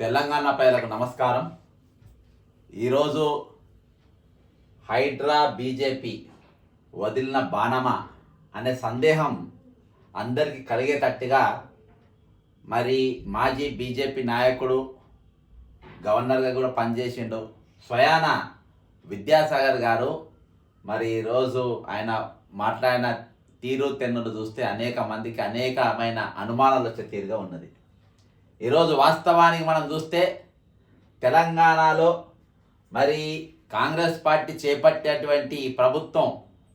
తెలంగాణ ప్రజలకు నమస్కారం. ఈరోజు హైడ్రా బీజేపీ వదిలిన బాణమా అనే సందేహం అందరికీ కలిగేటట్టుగా మరి మాజీ బీజేపీ నాయకుడు గవర్నర్గా కూడా పనిచేసిండు. స్వయాన విద్యాసాగర్ గారు మరి ఈరోజు ఆయన మాట్లాడిన తీరు తెన్నులు చూస్తే అనేక మందికి అనేకమైన అనుమానాలు వచ్చే తీరుగా ఉన్నది. ఈరోజు వాస్తవానికి మనం చూస్తే తెలంగాణలో మరి కాంగ్రెస్ పార్టీ చేపట్టేటువంటి ప్రభుత్వం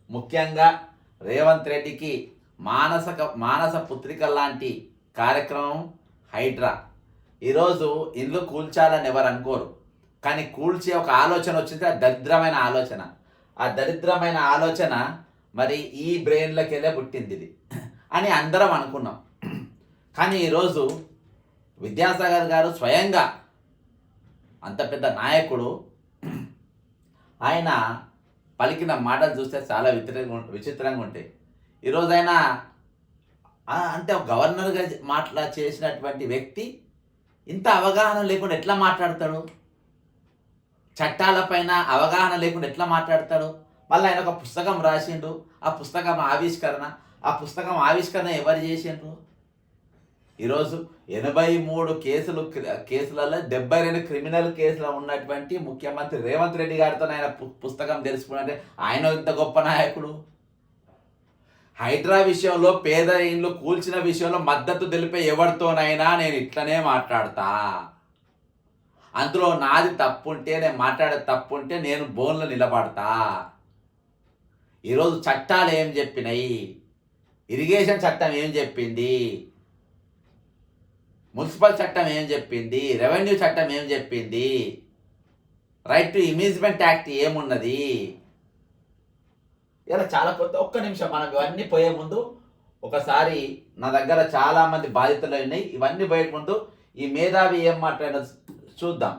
ముఖ్యంగా రేవంత్ రెడ్డికి మానసక మానస పుత్రిక లాంటి కార్యక్రమం హైడ్రా. ఈరోజు ఇల్లు కూల్చాలని ఎవరు అనుకోరు. కానీ కూల్చే ఒక ఆలోచన వచ్చింది ఆ దరిద్రమైన ఆలోచన. ఆ దరిద్రమైన ఆలోచన మరి ఈ బ్రెయిన్లకెళ్ళే పుట్టింది ఇది. అని అందరం అనుకున్నాం. కానీ ఈరోజు విద్యాసాగర్ గారు స్వయంగా అంత పెద్ద నాయకుడు. ఆయన పలికిన మాటలు చూస్తే చాలా విచిత్రంగా విచిత్రంగా ఉంటాయి. ఈరోజు ఆయన అంటే గవర్నర్గా మాట్లా చేసినటువంటి వ్యక్తి ఇంత అవగాహన లేకుండా ఎట్లా మాట్లాడతాడు? చట్టాలపైన అవగాహన లేకుండా ఎట్లా మాట్లాడతాడు? మళ్ళీ ఆయన ఒక పుస్తకం రాసిండు. ఆ పుస్తకం ఆవిష్కరణ ఆ పుస్తకం ఆవిష్కరణ ఎవరు చేసిండ్రు? ఈరోజు ఎనభై మూడు కేసులు కేసులలో డెబ్బై రెండు క్రిమినల్ కేసులు ఉన్నటువంటి ముఖ్యమంత్రి రేవంత్ రెడ్డి గారితో ఆయన పు- పుస్తకం తెలుసుకున్నట్టే ఆయన ఇంత గొప్ప నాయకుడు. హైడ్రా విషయంలో పేద ఇండ్లు కూల్చిన విషయంలో మద్దతు తెలిపే ఎవరితోనైనా నేను ఇట్లనే మాట్లాడతా. అందులో నాది తప్పుంటే నేను మాట్లాడే తప్పుంటే నేను బోన్లో నిలబడతా. ఈరోజు చట్టాలు ఏం చెప్పినాయి? ఇరిగేషన్ చట్టం ఏం చెప్పింది? మున్సిపల్ చట్టం ఏం చెప్పింది? రెవెన్యూ చట్టం ఏం చెప్పింది? రైట్ టు ఇమేజ్మెంట్ యాక్ట్ ఏమున్నది? ఇలా చాలా కొత్త ఒక్క నిమిషం మనం ఇవన్నీ పోయే ముందు ఒకసారి నా దగ్గర చాలా మంది బాధితులు ఉన్నాయి. ఇవన్నీ పోయే ముందు ఈ మేధావి ఏం మాట్లాడిన చూద్దాం.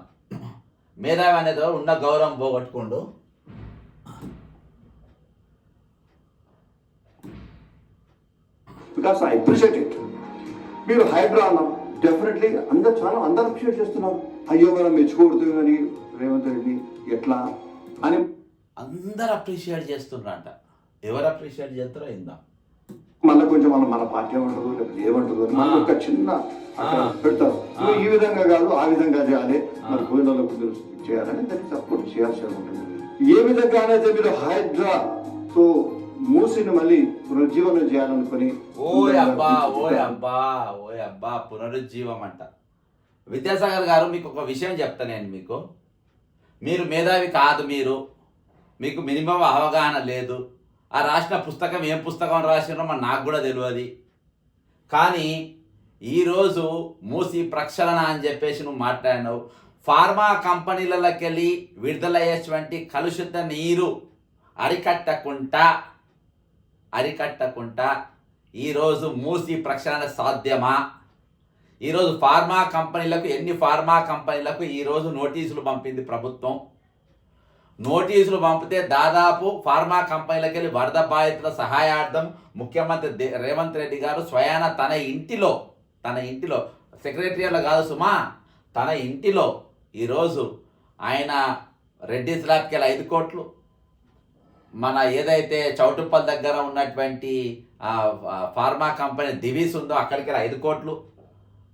మేధావి అనేది ఉన్న గౌరవం పోగొట్టుకుండు. బికాస్ ఐ అప్రిషియేట్ ఇట్ మీరు హైడ్రా అన్నాం డెఫినెట్లీ అందరు చాలా అందరు అప్రిషియేట్ చేస్తున్నారు. అయ్యో మనం మెచ్చుకోవద్దు అని రేవంత్ రెడ్డి ఎట్లా అని. అందరు అప్రిషియేట్ చేస్తున్నారంట. ఎవరు అప్రిషియేట్ చేస్తారో ఇందాం మళ్ళీ కొంచెం మనం మన పార్టీ ఏమంటుందో లేకపోతే అని మళ్ళీ ఒక చిన్న. పెడతారు. నువ్వు ఈ విధంగా కాదు ఆ విధంగా చేయాలి. వాళ్ళకు తెలుసు చేయాలని దాన్ని సపోర్ట్ చేయాల్సి ఉంటుంది. ఏ విధంగానైతే మీరు హైడ్రాతో మూసిని మళ్ళీ పునరుజ్జీవనం చేయాలనుకుని ఓయ్ అబ్బా ఓయ్ అబ్బా ఓయ్ అబ్బా పునరుజ్జీవం అంట విద్యాసాగర్ గారు మీకు ఒక విషయం చెప్తా నేను మీకు. మీరు మేధావి కాదు మీరు. మీకు మినిమం అవగాహన లేదు. ఆ రాసిన పుస్తకం ఏం పుస్తకం రాసినో మరి నాకు కూడా తెలియదు. కానీ ఈరోజు మూసి ప్రక్షాళన అని చెప్పేసి నువ్వు మాట్లాడినావు. ఫార్మా కంపెనీలకి వెళ్ళి విడుదలయ్యేటువంటి కలుషిత నీరు అరికట్టకుండా అరికట్టకుండా ఈరోజు మూసి ప్రక్షాళన సాధ్యమా? ఈరోజు ఫార్మా కంపెనీలకు ఎన్ని ఫార్మా కంపెనీలకు ఈరోజు నోటీసులు పంపింది ప్రభుత్వం? నోటీసులు పంపితే దాదాపు ఫార్మా కంపెనీలకు వెళ్ళి వరద బాధితుల సహాయార్థం ముఖ్యమంత్రి రేవంత్ రెడ్డి గారు స్వయాన తన ఇంటిలో తన ఇంటిలో సెక్రటరీలో కాదు సుమా తన ఇంటిలో ఈరోజు ఆయన రెడ్డి స్లాబ్కి వెళ్ళి ఐదు కోట్లు మన ఏదైతే చౌటుప్పల్ దగ్గర ఉన్నటువంటి ఫార్మా కంపెనీ దివీస్ ఉందో అక్కడికి వెళ్ళి ఐదు కోట్లు.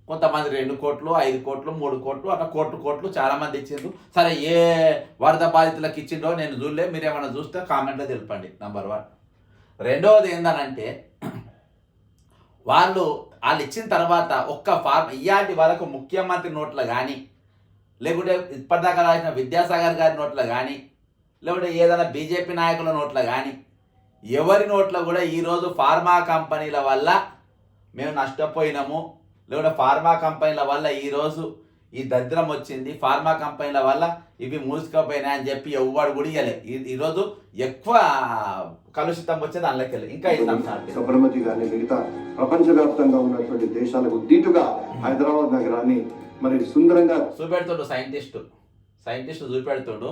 కొంతమంది రెండు కోట్లు ఐదు కోట్లు మూడు కోట్లు అట్లా కోట్లు కోట్లు చాలామంది ఇచ్చిండ్రు. సరే ఏ వరద బాధితులకు ఇచ్చిండో నేను చూడలే మీరు ఏమైనా చూస్తే కామెంట్లో తెలపండి నంబర్ వన్. రెండవది ఏందనంటే వాళ్ళు వాళ్ళు ఇచ్చిన తర్వాత ఒక్క ఫార్మ్ ఇయాటి వరకు ముఖ్యమంత్రి నోట్లో కానీ లేకుంటే ఇప్పటిదాకా రాసిన విద్యాసాగర్ గారి నోట్లో కానీ లేకుంటే ఏదైనా బీజేపీ నాయకుల నోట్లో కానీ ఎవరి నోట్లో కూడా ఈరోజు ఫార్మా కంపెనీల వల్ల మేము నష్టపోయినాము. లేకుంటే ఫార్మా కంపెనీల వల్ల ఈరోజు ఈ దరిద్రం వచ్చింది. ఫార్మా కంపెనీల వల్ల ఇవి మూసుకుపోయినాయి అని చెప్పి ఎవ్వడు కూడా ఇవ్వలే ఈరోజు ఎక్కువ కలుషితం వచ్చేది అందులోకి ఇంకా సబర్మతి కానీ మిగతా ప్రపంచవ్యాప్తంగా ఉన్నటువంటి దేశాలకు దీటుగా హైదరాబాద్ నగరాన్ని మరి సుందరంగా చూపెడుతుండు సైంటిస్టు. సైంటిస్ట్ చూపెడుతుండు.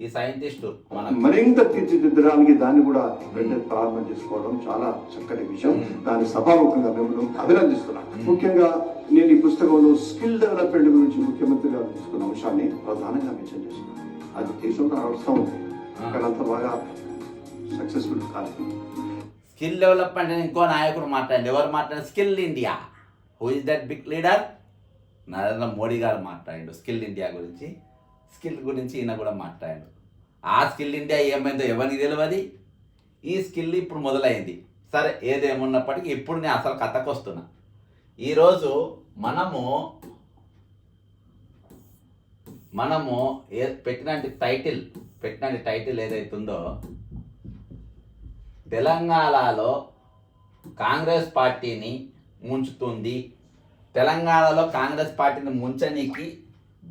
ఈ సైంటిస్టు మన మరింత తీర్చిదిద్దడానికి దాన్ని కూడా వెంటనే ప్రారంభం చేసుకోవడం చాలా చక్కటి విషయం. దాన్ని సభాముఖంగా మేము అభినందిస్తున్నాం ముఖ్యంగా నేను ఈ పుస్తకంలో స్కిల్ డెవలప్మెంట్ గురించి ముఖ్యమంత్రి గారు తీసుకున్న అంశాన్ని ప్రధానంగా మెన్షన్ చేస్తున్నాను. అది దేశంలో నడుస్తూ ఉంది. కానీ అంత బాగా సక్సెస్ఫుల్ కాదు. స్కిల్ డెవలప్మెంట్ ఇంకో నాయకుడు మాట్లాడండి. ఎవరు మాట్లాడారు? Skill India. Who is that big leader Narendra Modi గారు మాట్లాడిండు స్కిల్ ఇండియా గురించి. స్కిల్ గురించి ఈయన కూడా మాట్లాడాడు. ఆ స్కిల్ ఇండియా ఏమైందో ఎవరికి తెలియదు ఈ స్కిల్ ఇప్పుడు మొదలైంది. సరే ఏదేమున్నప్పటికీ ఇప్పుడు నేను అసలు కథకు వస్తున్నా ఈరోజు మనము మనము ఏ పెట్టినటువంటి టైటిల్ పెట్టినటువంటి టైటిల్ ఏదైతుందో తెలంగాణలో కాంగ్రెస్ పార్టీని ముంచుతుంది. తెలంగాణలో కాంగ్రెస్ పార్టీని ముంచనీకి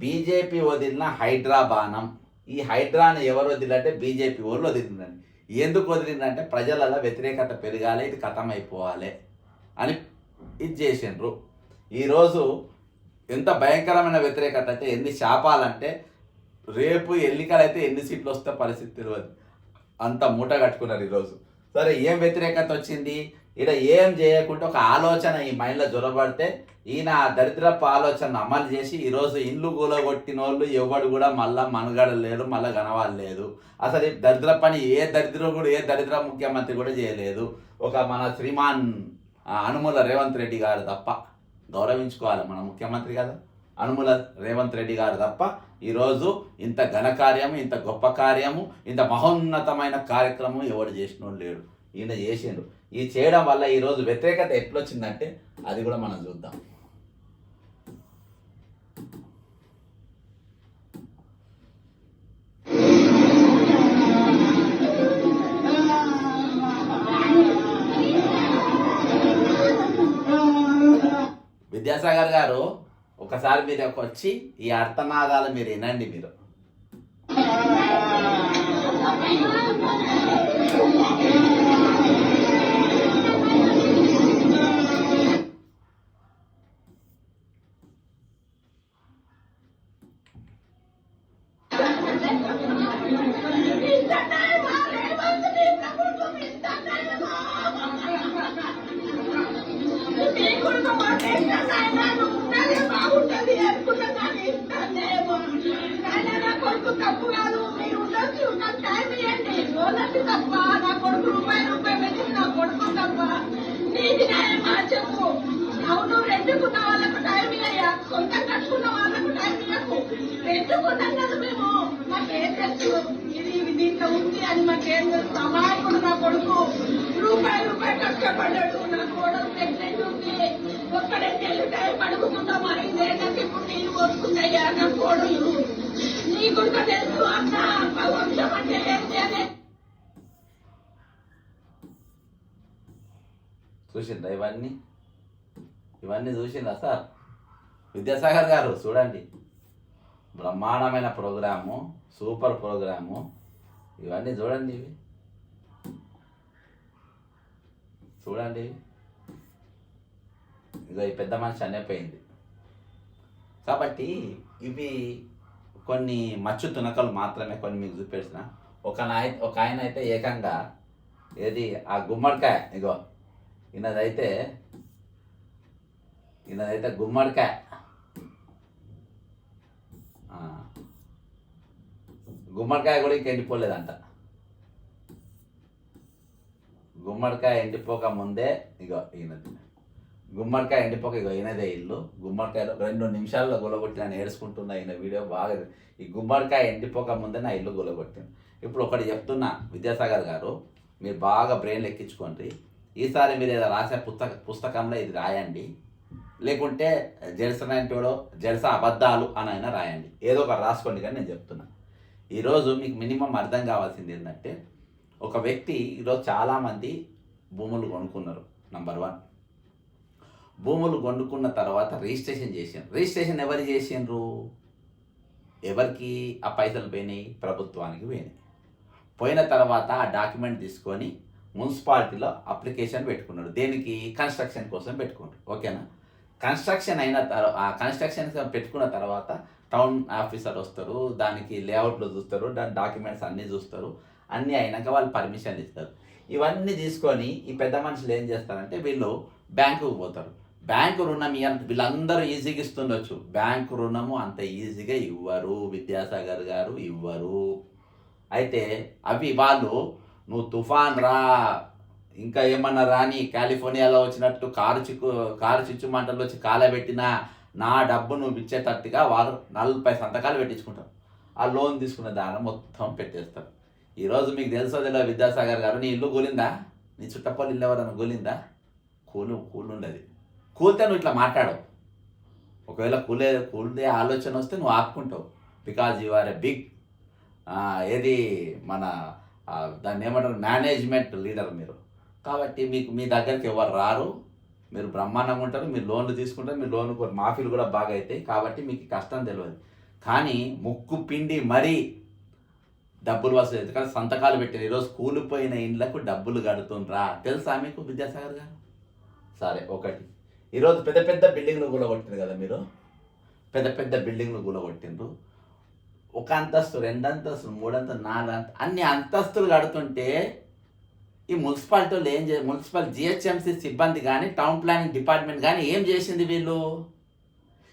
బీజేపీ వదిలిన హైడ్రా బాణం. ఈ హైడ్రాని ఎవరు వదిలంటే బీజేపీ వాళ్ళు వదిలిందండి. ఎందుకు వదిలిందంటే ప్రజలలో వ్యతిరేకత పెరగాలి ఇది అయిపోవాలి అని ఇది చేసిండ్రు. ఈరోజు ఎంత భయంకరమైన వ్యతిరేకత అయితే ఎన్ని శాపాలంటే రేపు ఎన్నికలు అయితే ఎన్ని సీట్లు వస్తే పరిస్థితి తెలియదు. అంత మూట కట్టుకున్నారు ఈరోజు. సరే ఏం వ్యతిరేకత వచ్చింది? ఈడ ఏం చేయకుండా ఒక ఆలోచన ఈ మైండ్లో జొరబడితే ఈయన ఆ దరిద్రపు ఆలోచన అమలు చేసి ఈరోజు ఇండ్లు కూలగొట్టిన వాళ్ళు ఎవడు కూడా మళ్ళా మనుగడ లేరు మళ్ళీ గనవాలేదు అసలు ఈ దరిద్ర పని ఏ దరిద్రం కూడా ఏ దరిద్ర ముఖ్యమంత్రి కూడా చేయలేదు. ఒక మన శ్రీమాన్ అనుముల రేవంత్ రెడ్డి గారు తప్ప గౌరవించుకోవాలి మన ముఖ్యమంత్రి కదా. అనుముల రేవంత్ రెడ్డి గారు తప్ప ఈరోజు ఇంత ఘనకార్యము ఇంత గొప్ప కార్యము ఇంత మహోన్నతమైన కార్యక్రమం ఎవడు చేసినోడు లేడు. ఈయన చేసిండు. ఇది చేయడం వల్ల ఈరోజు వ్యతిరేకత ఎట్లొచ్చిందంటే అది కూడా మనం చూద్దాం. విద్యాసాగర్ గారు ఒకసారి మీరు వచ్చి ఈ అర్థనాదాలు మీరు వినండి మీరు. చూసిందా నా కోడలు తెలుసు అన్న వంశం అంటే చూసిండ్రా ఇవన్నీ? ఇవన్నీ చూసిండ్రా సార్? విద్యాసాగర్ గారు చూడండి. బ్రహ్మాండమైన ప్రోగ్రాము సూపర్ ప్రోగ్రాము. ఇవన్నీ చూడండి ఇవి. చూడండి ఇదో ఈ పెద్ద మనిషి అనేపోయింది కాబట్టి ఇవి కొన్ని మచ్చు తునకలు మాత్రమే కొన్ని మీకు చూపేసిన ఒక నాయ ఒక ఆయన అయితే ఏకంగా ఏది? ఆ గుమ్మడికాయ ఇగో. ఈయనదైతే ఈయనదైతే గుమ్మడికాయ. గుమ్మడికాయ కూడా ఇంకా ఎండిపోలేదంట. గుమ్మడికాయ ఎండిపోక ముందే ఇగో ఈయనది. గుమ్మడికాయ ఎండిపోక ఇక అయినదే ఇల్లు. గుమ్మడికాయలో రెండు నిమిషాల్లో గొలగొట్టి నేను ఏడుచుకుంటున్నా ఈయన వీడియో బాగా ఈ గుమ్మడికాయ ఎండిపోక ముందే నా ఇల్లు గొలగొట్టింది. ఇప్పుడు ఒకటి చెప్తున్నా విద్యాసాగర్ గారు మీరు బాగా బ్రెయిన్ ఎక్కించుకోండి. ఈసారి మీరు ఏదో రాసే పుస్తక పుస్తకంలో ఇది రాయండి. లేకుంటే జెరసనంటోడో జెరస అబద్ధాలు అని అయినా రాయండి. ఏదో ఒక రాసుకోండి కానీ నేను చెప్తున్నా. ఈరోజు మీకు మినిమం అర్థం కావాల్సింది ఏంటంటే ఒక వ్యక్తి ఈరోజు చాలామంది భూములు కొనుక్కున్నారు నంబర్ వన్. భూములు కొనుక్కున్న తర్వాత రిజిస్ట్రేషన్ చేసారు రిజిస్ట్రేషన్ ఎవరు చేసిండ్రు? ఎవరికి ఆ పైసలు పోయినాయి? ప్రభుత్వానికి పోయినాయి. పోయిన తర్వాత ఆ డాక్యుమెంట్ తీసుకొని మున్సిపాలిటీలో అప్లికేషన్ పెట్టుకున్నాడు. దేనికి? కన్స్ట్రక్షన్ కోసం పెట్టుకున్నాడు. ఓకేనా? కన్స్ట్రక్షన్ అయిన తర్వాత ఆ కన్స్ట్రక్షన్ పెట్టుకున్న తర్వాత టౌన్ ఆఫీసర్ వస్తారు దానికి లేఅవుట్లు చూస్తారు దాని డాక్యుమెంట్స్ అన్నీ చూస్తారు. అన్నీ అయినాక వాళ్ళు పర్మిషన్ ఇస్తారు. ఇవన్నీ తీసుకొని ఈ పెద్ద మనుషులు ఏం చేస్తారంటే వీళ్ళు బ్యాంకుకు పోతారు. బ్యాంకు రుణం వీళ్ళందరూ ఈజీగా ఇస్తుండొచ్చు. బ్యాంకు రుణము అంత ఈజీగా ఇవ్వరు. విద్యాసాగర్ గారు ఇవ్వరు. అయితే అవి వాళ్ళు నువ్వు తుఫాన్ రా ఇంకా ఏమన్నా రాని కాలిఫోర్నియాలో వచ్చినట్టు కారు చిక్కు కారు చిచ్చుమంటలు వచ్చి కాలబెట్టినా నా డబ్బు నువ్వు ఇచ్చేటట్టుగా వాళ్ళు నలభై సంతకాలు పెట్టించుకుంటారు. ఆ లోన్ తీసుకున్న దాన్ని మొత్తం పెట్టేస్తారు. ఈరోజు మీకు తెలుసో తెలియదు విద్యాసాగర్ గారు నీ ఇల్లు కూలిందా నీ చుట్టపల్లి ఇల్లు ఎవరన్నా కూలిందా కూలు కూలుండదు. కూలితే నువ్వు ఇట్లా మాట్లాడవు. ఒకవేళ కూలే కూలే ఆలోచన వస్తే నువ్వు ఆపుకుంటావు. Because you are a big ఏది మన దాన్ని ఏమంటారు? మేనేజ్మెంట్ లీడర్ మీరు. కాబట్టి మీకు మీ దగ్గరికి ఎవరు రారు? మీరు బ్రహ్మాండంగా ఉంటారు మీరు లోన్లు తీసుకుంటారు మీ లోన్ మాఫీలు కూడా బాగా అవుతాయి. కాబట్టి మీకు కష్టం తెలియదు. కానీ ముక్కు పిండి మరీ డబ్బులు వసూలు ఎందుకంటే సంతకాలు పెట్టారు ఈరోజు కూలిపోయిన ఇండ్లకు డబ్బులు కడుతుండ్రా. తెలుసా మీకు విద్యాసాగర్ గారు? సరే ఒకటి. ఈరోజు పెద్ద పెద్ద బిల్డింగ్లు కూలగొట్టిండ్రు కదా మీరు? పెద్ద పెద్ద బిల్డింగ్లు కూలగొట్టిండ్రు. ఒక అంతస్తు రెండు అంతస్తులు మూడు అంతస్తులు నాలుగు అంత అన్ని అంతస్తులు కడుతుంటే ఈ మున్సిపాలిటీలు ఏం చే మున్సిపల్ జిహెచ్ఎంసీ సిబ్బంది కానీ టౌన్ ప్లానింగ్ డిపార్ట్మెంట్ కానీ ఏం చేసింది వీళ్ళు?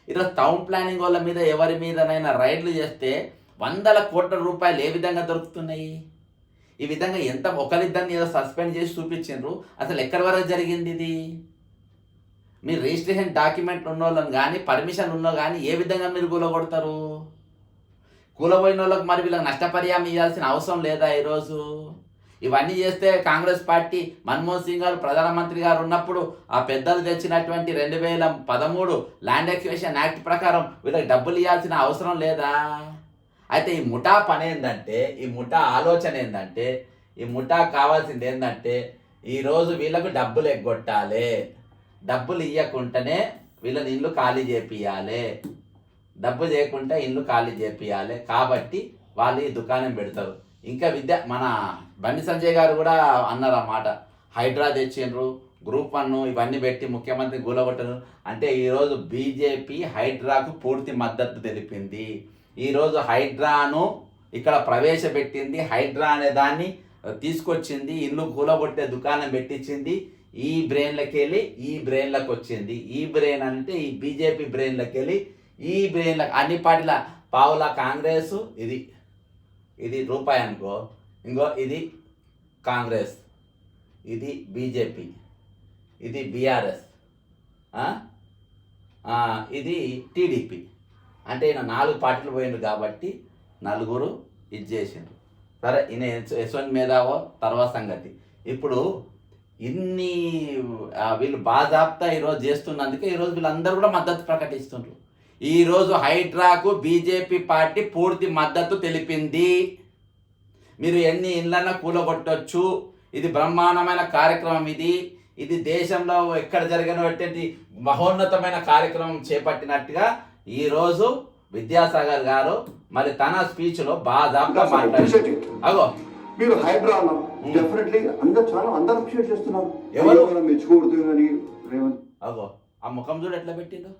ఈరోజు టౌన్ ప్లానింగ్ వాళ్ళ మీద ఎవరి మీదనైనా రైడ్లు చేస్తే వందల కోట్ల రూపాయలు ఏ విధంగా దొరుకుతున్నాయి? ఈ విధంగా ఎంత ఒకరిద్దరిని ఏదో సస్పెండ్ చేసి చూపించిండ్రు. అసలు ఎక్కడి వరకు జరిగింది ఇది? మీరు రిజిస్ట్రేషన్ డాక్యుమెంట్ ఉన్న వాళ్ళని కానీ పర్మిషన్ ఉన్న కానీ ఏ విధంగా మీరు కూలగొడతారు? కూలబోయిన వాళ్ళకి మరి వీళ్ళకి నష్టపరిహారం ఇవ్వాల్సిన అవసరం లేదా ఈరోజు? ఇవన్నీ చేస్తే కాంగ్రెస్ పార్టీ మన్మోహన్ సింగ్ గారు ప్రధానమంత్రి గారు ఉన్నప్పుడు ఆ పెద్దలు తెచ్చినటువంటి రెండు వేల పదమూడు ల్యాండ్ ఎక్యువేషన్ యాక్ట్ ప్రకారం వీళ్ళకి డబ్బులు ఇవ్వాల్సిన అవసరం లేదా? అయితే ఈ ముఠా పని ఏంటంటే ఈ ముఠా ఆలోచన ఏంటంటే ఈ ముఠా కావాల్సింది ఏంటంటే ఈరోజు వీళ్ళకు డబ్బులు ఎగ్గొట్టాలి. డబ్బులు ఇవ్వకుండానే వీళ్ళని ఇల్లు ఖాళీ చేపియాలి డబ్బు చేయకుండా ఇల్లు ఖాళీ చేపియాలి కాబట్టి వాళ్ళు ఈ దుకాణం పెడతారు. ఇంకా విద్య మన బండి సంజయ్ గారు కూడా అన్నారు అన్నమాట హైడ్రా తెచ్చిండ్రు గ్రూప్ వన్ ఇవన్నీ పెట్టి ముఖ్యమంత్రి గూలగొట్టరు. అంటే ఈరోజు బీజేపీ హైడ్రాకు పూర్తి మద్దతు తెలిపింది. ఈరోజు హైడ్రాను ఇక్కడ ప్రవేశపెట్టింది. హైడ్రా అనే దాన్ని తీసుకొచ్చింది ఇల్లు కూలగొట్టే దుకాణం పెట్టించింది. ఈ బ్రెయిన్లకి వెళ్ళి ఈ బ్రెయిన్లకు వచ్చింది ఈ బ్రెయిన్ అంటే ఈ బీజేపీ బ్రెయిన్లకి వెళ్ళి ఈ బ్రెయిన్ల అన్ని పార్టీల పావుల కాంగ్రెస్ ఇది ఇది రూపాయి అనుకో ఇంకో ఇది కాంగ్రెస్ ఇది బీజేపీ ఇది బీఆర్ఎస్ ఇది టీడీపీ. అంటే ఈయన నాలుగు పార్టీలు పోయిండు కాబట్టి నలుగురు ఇది చేసిండ్రు సరే ఈయన యశ్వంత్ మేధావో తర్వాత సంగతి. ఇప్పుడు ఇన్ని వీళ్ళు బాధాప్తా ఈరోజు చేస్తున్నందుకే ఈరోజు వీళ్ళందరూ కూడా మద్దతు ప్రకటిస్తుండ్రు. ఈరోజు హైడ్రాకు బీజేపీ పార్టీ పూర్తి మద్దతు తెలిపింది. మీరు ఎన్ని ఇళ్ళన్నా కూలగొట్టొచ్చు. ఇది బ్రహ్మాండమైన కార్యక్రమం ఇది. ఇది దేశంలో ఎక్కడ జరిగినటువంటి మహోన్నతమైన కార్యక్రమం చేపట్టినట్టుగా ఈరోజు విద్యాసాగర్ గారు మరి తన స్పీచ్లో బాగా మాట్లాడారు. అగో. మీరు హైడ్రా అన్నారు డెఫినెట్లీ అందరు చాలా అందరు అప్రిషియేట్ చేస్తున్నారు. ఎవరు? మనం మెచ్చుకోవద్దు అని రేవంత్. అగో ఆ ముఖం చూడు ఎట్లా పెట్టిండు?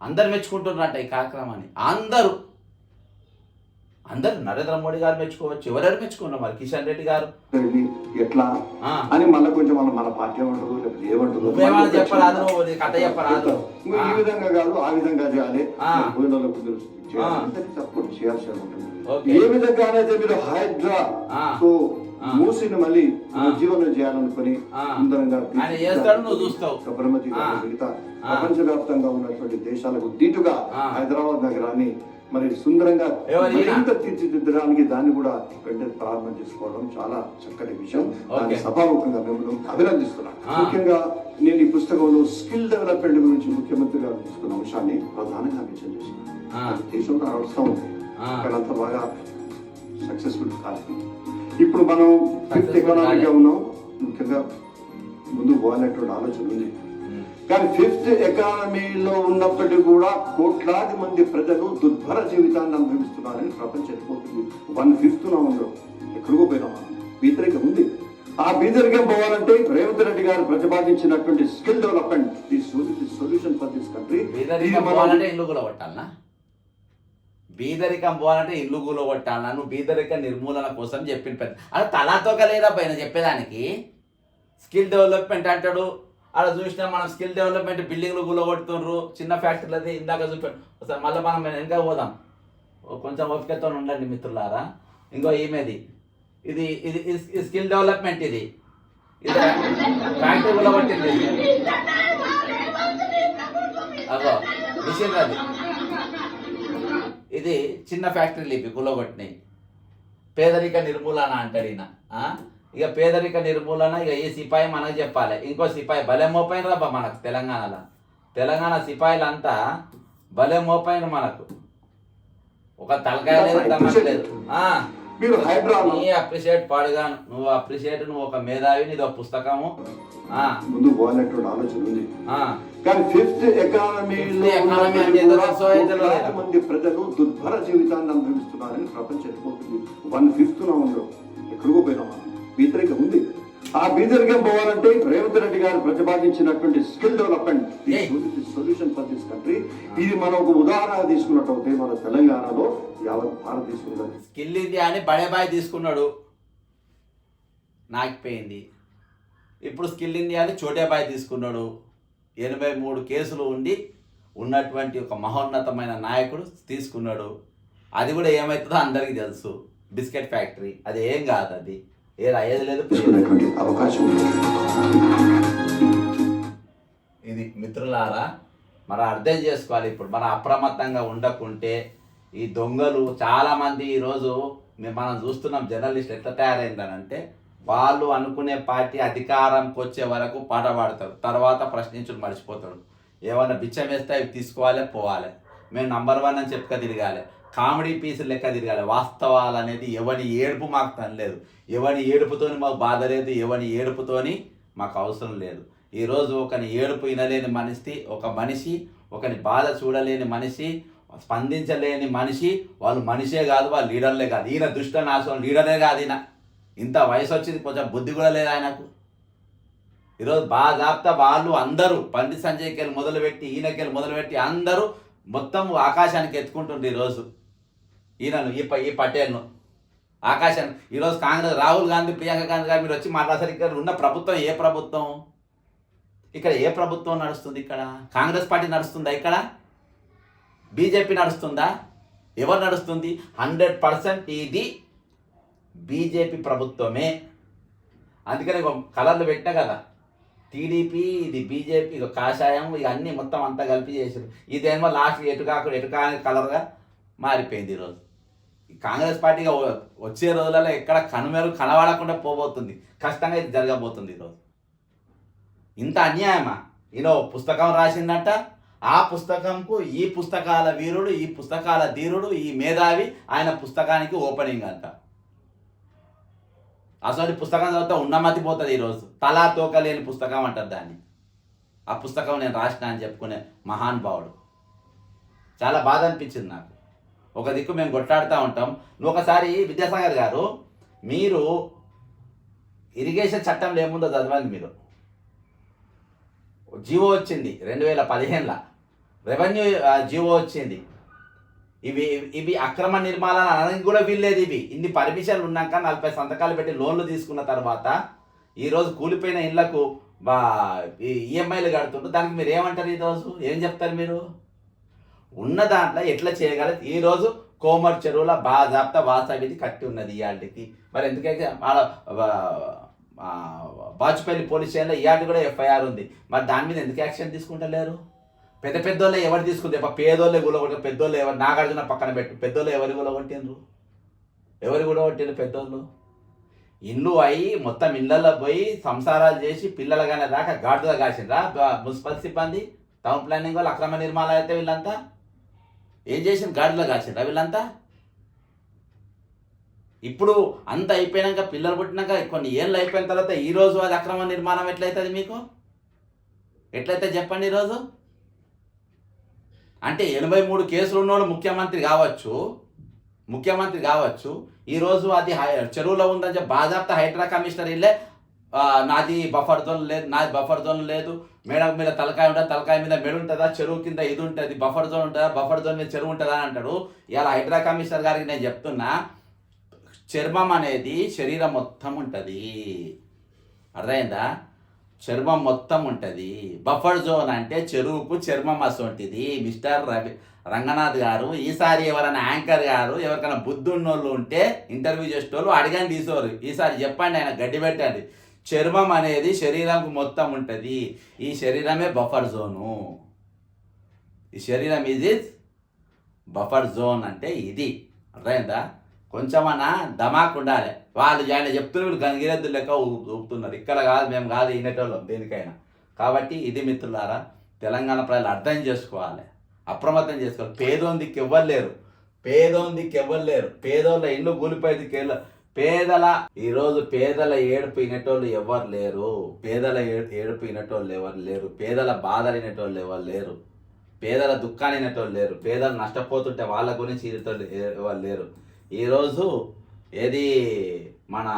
అందరు మెచ్చుకుంటున్నారట ఈ కార్యక్రమాన్ని. అందరూ. అందరు నరేంద్ర మోడీ గారు మెచ్చుకోవచ్చు. ఎవరెవరు మెచ్చుకున్నారు మరి? కిషన్ రెడ్డి గారు? ఎట్లా? అని మళ్ళీ కొంచెం మన మన పార్టీ ఏమంటారు ఏమంటారు చెప్పరాదు కథ చెప్పరాదు. ఈ విధంగా కాదు ఆ విధంగా చేయాలి. సపోర్ట్ చేయాల్సి ఉంటుంది. ఏ విధంగానైతే మీరు హైడ్రా. ఆ. మూసిని మళ్ళీ. జీవనం చేయాలనుకుని. సుందరంగా. మిగతా. ప్రపంచవ్యాప్తంగా ఉన్నటువంటి దేశాలకు దీటుగా. హైదరాబాద్ నగరాన్ని మరి సుందరంగా? మరింత తీర్చిదిద్దడానికి దాన్ని కూడా వెంటనే ప్రారంభం చేసుకోవడం చాలా చక్కటి విషయం దాన్ని. సభాముఖంగా మిమ్మల్ని అభినందిస్తున్నాను ఆ. ముఖ్యంగా నేను ఈ పుస్తకంలో స్కిల్ డెవలప్మెంట్ గురించి ముఖ్యమంత్రి గారు తీసుకున్న అంశాన్ని ప్రధానంగా మెన్షన్ చేస్తున్నాను దేశంలో నడుస్తూ ఉంది అంత బాగా సక్సెస్ఫుల్ కాలేదు ఇప్పుడు మనం ఫిఫ్త్ Successful ఎకనామిక్గా కాలేదు. ఉన్నాం ముఖ్యంగా ముందు పోవాలనేటువంటి ఆలోచన ఉంది. కానీ ఫిఫ్త్ ఎకానమీలో ఉన్నప్పటికీ కూడా కోట్లాది మంది ప్రజలు దుర్భర జీవితాన్ని అనుభవిస్తున్నారని ప్రపంచం ఎత్తుకుంటుంది వన్ ఫిఫ్త్ నా ఉందో ఎక్కడికో పోయినా బీదరికం ఉంది. ఆ బీదరికం పోవాలంటే రేవంత్ రెడ్డి గారు ప్రతిపాదించినటువంటి skill development the solution for this country. ఇల్లు కూడా కొట్టాలనా బీదరికం పోవాలంటే ఇల్లు కూలగొట్టాలన్నా నువ్వు బీదరిక నిర్మూలన కోసం చెప్పిన పెద్ద అలా తలాతోక లేదా పైన చెప్పేదానికి? స్కిల్ డెవలప్మెంట్ అంటాడు. అలా చూసినా మనం స్కిల్ డెవలప్మెంట్ బిల్డింగ్లు కూలగొడుతుండ్రు చిన్న ఫ్యాక్టరీలు అయితే ఇందాక చూపాడు ఒకసారి మళ్ళీ మనం వెనక పోదాం. కొంచెం ఓపికతో ఉండండి మిత్రులారా. ఇంకో ఈమెది. ఇది ఇది స్కిల్ డెవలప్మెంట్ ఇది. ఇది ఫ్యాక్టరీ కూలగొట్టింది. అగో మిషన్ అది. ఇది చిన్న ఫ్యాక్టరీలు ఇవి కూలగొట్టినాయి. పేదరిక నిర్మూలన అంటాడు ఈయన. ఇక పేదరిక నిర్మూలన ఇక ఈ సిపాయి మనకు చెప్పాలి. ఇంకో సిపాయి భలే మోపైన రాబా మనకు తెలంగాణలో. తెలంగాణ సిపాయిలంతా భలే మోపైన మనకు. ఒక తలకాయ లేదు నీ అప్రిషియేట్ పాడుగా నువ్వు అప్రిషియేట్ నువ్వు ఒక మేధావి నీది ఒక పుస్తకము. ముందు పోవాలనేటువంటి ఆలోచన ఉంది. కానీ ఫిఫ్త్ తెలియదు. మంది ప్రజలు దుర్భర జీవితాన్ని అనుభవిస్తున్నారని ప్రపంచం వన్ ఫిఫ్త్ బీదరికం పోవాలంటే రేవంత్ రెడ్డి గారు ప్రతిపాదించినటువంటి skill development. Solution for this country. ఇది మనం ఒక ఉదాహరణ తీసుకున్నట్టు మన తెలంగాణలో యావత్ భారతదేశంలో. స్కిల్ ఇండియా అని బడేబాయ్ తీసుకున్నాడు. నాకిపోయింది ఇప్పుడు స్కిల్ ఇండియా అని చోటేబాయ్ తీసుకున్నాడు. ఎనభై మూడు కేసులు ఉండి ఉన్నటువంటి ఒక మహోన్నతమైన నాయకుడు తీసుకున్నాడు. అది కూడా ఏమవుతుందో అందరికీ తెలుసు. Biscuit factory. అది ఏం కాదు అది. ఏది అయ్యేది లేదు అవకాశం ఉంది. ఇది మిత్రులారా మనం అర్థం చేసుకోవాలి ఇప్పుడు. మనం అప్రమత్తంగా ఉండకుంటే ఈ దొంగలు చాలామంది ఈరోజు మనం చూస్తున్నాం జర్నలిస్ట్ ఎట్లా తయారైందనంటే వాళ్ళు అనుకునే పార్టీ అధికారంకి వచ్చే వరకు పాట పాడతారు. తర్వాత ప్రశ్నించుడు మర్చిపోతాడు ఏమన్నా బిచ్చం వేస్తే అవి తీసుకోవాలి పోవాలి. మేము నంబర్ వన్ అని చెప్పుక తిరగాలి. కామెడీ పీసులు లెక్క తిరగాలి. వాస్తవాలు అనేది ఎవని ఏడుపు మాకు తనలేదు ఎవని ఏడుపుతోని మాకు బాధ లేదు ఎవని ఏడుపుతోని మాకు అవసరం లేదు. ఈరోజు ఒకని ఏడుపు వినలేని మనిషి ఒక మనిషి ఒకని బాధ చూడలేని మనిషి స్పందించలేని మనిషి వాళ్ళు మనిషే కాదు వాళ్ళు లీడర్లే కాదు. ఈయన దుష్ట నాశనం లీడరే కాదు ఈయన. ఇంత వయసు వచ్చింది కొంచెం బుద్ధి కూడా లేదు ఆయనకు? ఈరోజు బాగా జాప్తా వాళ్ళు అందరూ పండిత్ సంజయ్కి వెళ్ళి మొదలుపెట్టి ఈయనకెళ్ళి మొదలుపెట్టి అందరూ మొత్తం ఆకాశానికి ఎత్తుకుంటుండే ఈరోజు. ఈయనను ఈ ప- ఈ పటేల్ను. ఆకాశాన్ని ఈరోజు కాంగ్రెస్ రాహుల్ గాంధీ ప్రియాంక గాంధీ గారు మీరు వచ్చి మాట్లాడతారు ఇక్కడ ఉన్న ప్రభుత్వం ఏ ప్రభుత్వం? ఇక్కడ ఏ ప్రభుత్వం నడుస్తుంది ఇక్కడ? కాంగ్రెస్ పార్టీ నడుస్తుందా ఇక్కడ? బీజేపీ నడుస్తుందా? ఎవరు నడుస్తుంది? హండ్రెడ్ పర్సెంట్ ఇది బీజేపీ ప్రభుత్వమే. అందుకని కలర్లు పెట్టినా కదా. టీడీపీ ఇది బీజేపీ ఇది కాషాయం ఇక అన్నీ మొత్తం అంతా కలిపి చేసారు ఇదేమో లాస్ట్ ఎటుకాకుడు ఎటుకా కలర్గా మారిపోయింది ఈరోజు ఈ కాంగ్రెస్ పార్టీ వచ్చే రోజులలో ఎక్కడ కనుమేరు కనబడకుండా పోబోతుంది. కష్టంగా ఇది జరగబోతుంది ఈరోజు ఇంత అన్యాయమా? ఈలో పుస్తకం రాసిందంట ఆ పుస్తకంకు ఈ పుస్తకాల వీరుడు ఈ పుస్తకాల ధీరుడు ఈ మేధావి ఆయన పుస్తకానికి ఓపెనింగ్ అంట. అసలు ఈ పుస్తకం చదివితే ఉన్నమతి పోతుంది ఈరోజు. తలా తోక లేని పుస్తకం అంటారు దాన్ని. ఆ పుస్తకం నేను రాసిన అని చెప్పుకునే మహానుభావుడు చాలా బాధ అనిపించింది నాకు. ఒక దిక్కు మేము కొట్లాడుతూ ఉంటాం. నువ్వు ఒకసారి విద్యాసాగర్ గారు మీరు ఇరిగేషన్ చట్టంలో ఏముందో చదవండి మీరు. జీవో వచ్చింది రెండు వేల పదిహేనులో. రెవెన్యూ జీవో వచ్చింది. ఇవి ఇవి అక్రమ నిర్మాణాలు అనడానికి కూడా వీల్లేదు ఇవి. ఇన్ని పర్మిషన్లు ఉన్నాక నలభై సంతకాలు పెట్టి లోన్లు తీసుకున్న తర్వాత ఈరోజు కూలిపోయిన ఇళ్ళకు బా ఈఎంఐలు కడుతుండ్రు. దానికి మీరు ఏమంటారు ఈరోజు? ఏం చెప్తారు మీరు? ఉన్న దాంట్లో ఎట్లా చేయగలరు? ఈరోజు కోమర్ చెరువుల బాజాప్త వాసవిధి కట్టి ఉన్నది ఇవాళకి మరి ఎందుకైతే వాళ్ళ ఆ, బాచుపల్లి పోలీస్ స్టేషన్లో ఇవాళ కూడా ఎఫ్ఐఆర్ ఉంది. మరి దాని మీద ఎందుకు యాక్షన్ తీసుకుంటలేరు? పెద్ద పెద్దోళ్ళే ఎవరు తీసుకుంటే పేదోళ్ళే గులగొట్టారు పెద్దోళ్ళు ఎవరు నాగార్జున పక్కన పెట్టు. పెద్దోళ్ళు ఎవరు గులగొట్టిండ్రు ఎవరు గులగొట్టిండ్రు పెద్దోళ్ళు? ఇల్లు అయి మొత్తం ఇళ్ళల్లో పోయి సంసారాలు చేసి పిల్లలుగానే దాకా గాడిద కాసిండ్రా. మున్సిపల్ సిబ్బంది టౌన్ ప్లానింగ్ వాళ్ళు అక్రమ నిర్మాణాలు అయితే వీళ్ళంతా? ఏం చేసిన గాడిలో కాసిండ్రా వీళ్ళంతా? ఇప్పుడు అంత అయిపోయినాక పిల్లలు పుట్టినాక కొన్ని ఏళ్ళు అయిపోయిన తర్వాత ఈ రోజు అది అక్రమ నిర్మాణం ఎట్లయితుంది మీకు? ఎట్లయితే చెప్పండి ఈరోజు అంటే ఎనభై మూడు కేసులు ఉన్నోడు ముఖ్యమంత్రి కావచ్చు ముఖ్యమంత్రి కావచ్చు ఈరోజు అది హై- చెరువులో ఉందని చెప్పి బాజాప్తా హైడ్రా కమిషనర్ వెళ్ళే నాది బఫర్ జోన్ లేదు నాది బఫర్ జోన్ లేదు మేడ మీద తలకాయ ఉంటుంది తలకాయ మీద మెడ ఉంటుందా చెరువు కింద ఇది ఉంటుంది బఫర్ జోన్ ఉంటుందా బఫర్ జోన్ మీద చెరువు ఉంటుందా అని అంటాడు. ఇలా హైడ్రా కమిషనర్ గారికి నేను చెప్తున్నా చర్మం అనేది శరీరం మొత్తం ఉంటుంది. అర్థమైందా? చర్మం మొత్తం ఉంటుంది. బఫర్ జోన్ అంటే చెరువుకు చర్మం అసొంటిది. మిస్టర్ రవి రంగనాథ్ గారు ఈసారి ఎవరైనా యాంకర్ గారు ఎవరికైనా బుద్ధున్నోళ్ళు ఉంటే ఇంటర్వ్యూ చేసేటోళ్ళు అడగని తీసేవారు ఈసారి చెప్పండి ఆయన గడ్డి పెట్టండి. చర్మం అనేది శరీరంకు మొత్తం ఉంటుంది. ఈ శరీరమే బఫర్ జోను. ఈ శరీరం ఇది బఫర్ జోన్ అంటే ఇది. అర్థమైందా? కొంచెమన్నా ధమాక్ ఉండాలి. వాళ్ళు ఆయన చెప్తున్నారు వీళ్ళు గంగిరెద్దు లెక్క ఊపుతున్నారు? ఇక్కడ కాదు మేము కాదు వినేటోళ్ళం దేనికైనా. కాబట్టి ఇది మిత్రులారా తెలంగాణ ప్రజలు అర్థం చేసుకోవాలి. అప్రమత్తం చేసుకోవాలి. పేదోందికి ఎవ్వరు లేరు. పేదోందికి ఎవ్వరు లేరు. పేదోళ్ళ ఇల్లు కూలిపోయేదికి కేళ్ళ పేదల ఈరోజు పేదల ఏడుపు వినేటోళ్ళు ఎవరు లేరు. పేదల ఏడుపు వినేటోళ్ళు ఎవరు లేరు. పేదల బాధలు వినేటోళ్ళు ఎవరు లేరు. పేదల దుఃఖాన్ని వినేటోళ్ళు లేరు. పేదలు నష్టపోతుంటే వాళ్ళ గురించి వినేటోళ్ళు ఎవరు లేరు. ఈరోజు ఏది మన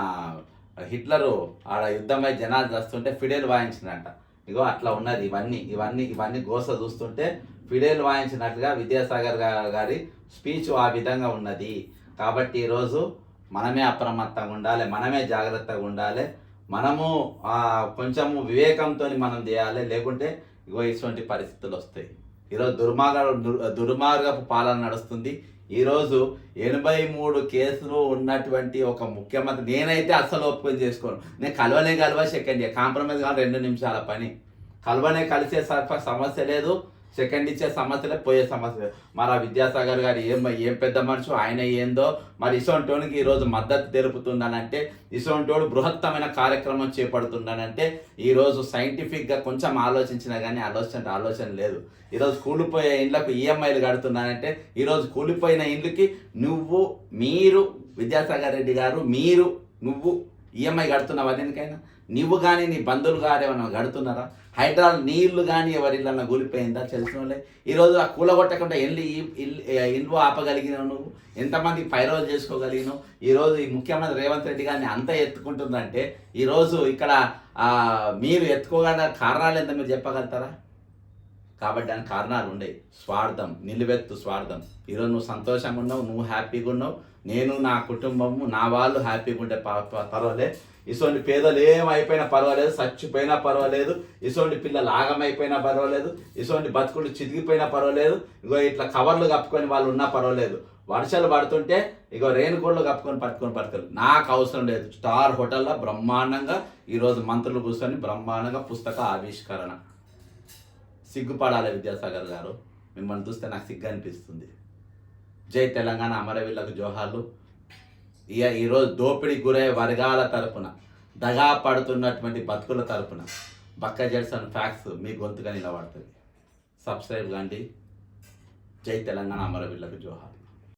హిట్లరు ఆడ యుద్ధమై జనాలు చేస్తుంటే ఫిడేల్ వాయించినట్ట ఇగో అట్లా ఉన్నది ఇవన్నీ ఇవన్నీ ఇవన్నీ గోస చూస్తుంటే ఫిడేల్ వాయించినట్లుగా విద్యాసాగర్ గారి స్పీచ్ ఆ విధంగా ఉన్నది. కాబట్టి ఈరోజు మనమే అప్రమత్తంగా ఉండాలి మనమే జాగ్రత్తగా ఉండాలి మనము కొంచెము వివేకంతో మనం చేయాలి లేకుంటే ఇగో ఇటువంటి పరిస్థితులు వస్తాయి. ఈరోజు దుర్మార్గ దుర్మార్గపు పాలన నడుస్తుంది. ఈరోజు ఎనభై మూడు కేసులు ఉన్నటువంటి ఒక ముఖ్యమంత్రి నేనైతే అస్సలు ఒప్పుకొని చేసుకోను. నేను కలవనే కలవ సెకండ్ ఇయర్ కాంప్రమైజ్ కావాలి రెండు నిమిషాల పని. కలవనే కలిసే సమస్య లేదు. సెకండ్ ఇచ్చే సమస్యలే పోయే సమస్య మరి ఆ విద్యాసాగర్ గారు ఏం ఏం పెద్ద మనుషు ఆయన ఏందో మరి ఇసోంటోనికి ఈరోజు మద్దతు తెలుపుతుందనంటే ఇసోంటోడు బృహత్తమైన కార్యక్రమం చేపడుతుందనంటే ఈరోజు సైంటిఫిక్గా కొంచెం ఆలోచించినా కానీ ఆలోచన ఆలోచన లేదు. ఈరోజు కూలిపోయే ఇండ్లకు ఈఎంఐలు కడుతున్నానంటే ఈరోజు కూలిపోయిన ఇండ్లకి నువ్వు మీరు విద్యాసాగర్ రెడ్డి గారు మీరు నువ్వు ఈఎంఐ కడుతున్నావు ఎందుకైనా నువ్వు కానీ నీ బంధువులు గారు ఏమైనా కడుతున్నారా? హైడ్రాల్ నీళ్ళు కానీ ఎవరి ఇళ్ళన్నా కూలిపోయిందా తెలిసిన వాళ్ళే ఈరోజు ఆ కూలగొట్టకుండా వెళ్ళి ఇల్లు ఆపగలిగినావు నువ్వు? ఎంతమందికి పైరోజు చేసుకోగలిగినావు? ఈరోజు ఈ ముఖ్యమంత్రి రేవంత్ రెడ్డి గారిని అంత ఎత్తుకుంటుందంటే ఈరోజు ఇక్కడ మీరు ఎత్తుకోగల కారణాలు ఎంత మీరు చెప్పగలుగుతారా? కాబట్టి దానికి కారణాలు ఉండేవి స్వార్థం నిలువెత్తు స్వార్థం. ఈరోజు నువ్వు సంతోషంగా ఉన్నావు నువ్వు హ్యాపీగా ఉన్నావు. నేను నా కుటుంబము నా వాళ్ళు హ్యాపీగా ఉంటే ప- పర్వాలేదు ఇటువంటి పేదలు ఏమైపోయినా పర్వాలేదు చచ్చిపోయినా పర్వాలేదు ఇటువంటి పిల్లలు ఆగమైపోయినా పర్వాలేదు ఇటువంటి బతుకులు చితికిపోయినా పర్వాలేదు ఇగో ఇట్లా కవర్లు కప్పుకొని వాళ్ళు ఉన్నా పర్వాలేదు. వర్షాలు పడుతుంటే ఇగో రేణుకోళ్ళు కప్పుకొని పట్టుకొని పడతారు. నాకు అవసరం లేదు. స్టార్ హోటల్లో బ్రహ్మాండంగా ఈరోజు మంత్రులు కూర్చొని బ్రహ్మాండంగా పుస్తక ఆవిష్కరణ. సిగ్గుపడాలి విద్యాసాగర్ గారు. మిమ్మల్ని చూస్తే నాకు సిగ్గు అనిపిస్తుంది. జై తెలంగాణ అమరవీళ్ళకు జోహార్లు. ఇక ఈరోజు దోపిడీ గురయ్యే వర్గాల తరపున దగా పడుతున్నటువంటి బతుకుల తరపున బక్క జెడ్సన్ ఫ్యాక్స్ మీ గొంతుగా నిలబడుతుంది. సబ్స్క్రైబ్ కాండి. జై తెలంగాణ అమరవీళ్ళకు జోహార్